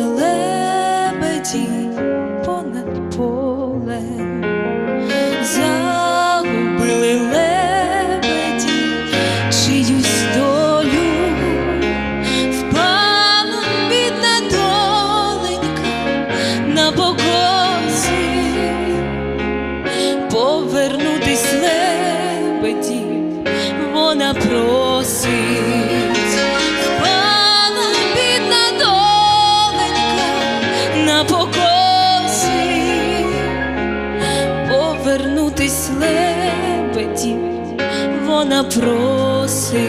Сили лебеді понад поле, загубили лебеді, чиюсь долю впала бідна доленька на покосі. повернутись лебеді, вона просить. Вона просить.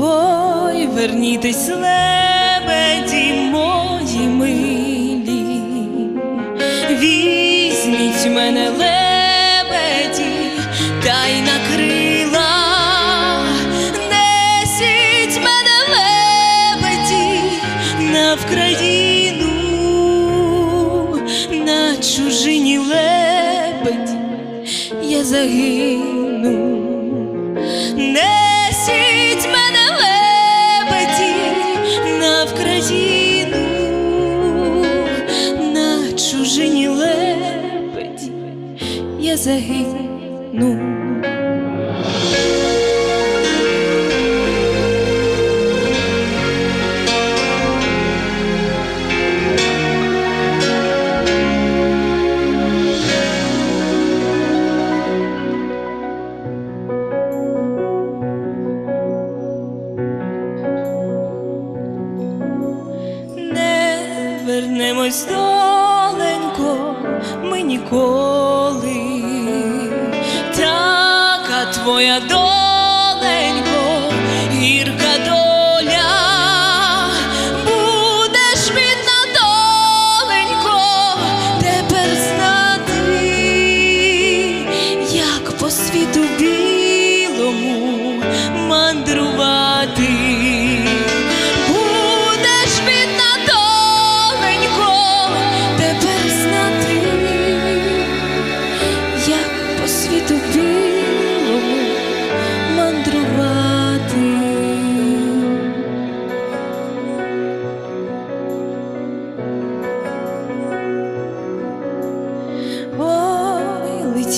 Ой, вернітесь, лебеді мої милі, загину. Несіть мене лебеді на Вкраїну, на чужині лебеді я загину. Вернемось доленько, ми ніколи. Така твоя доленько, гірка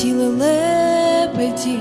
летіли лебеді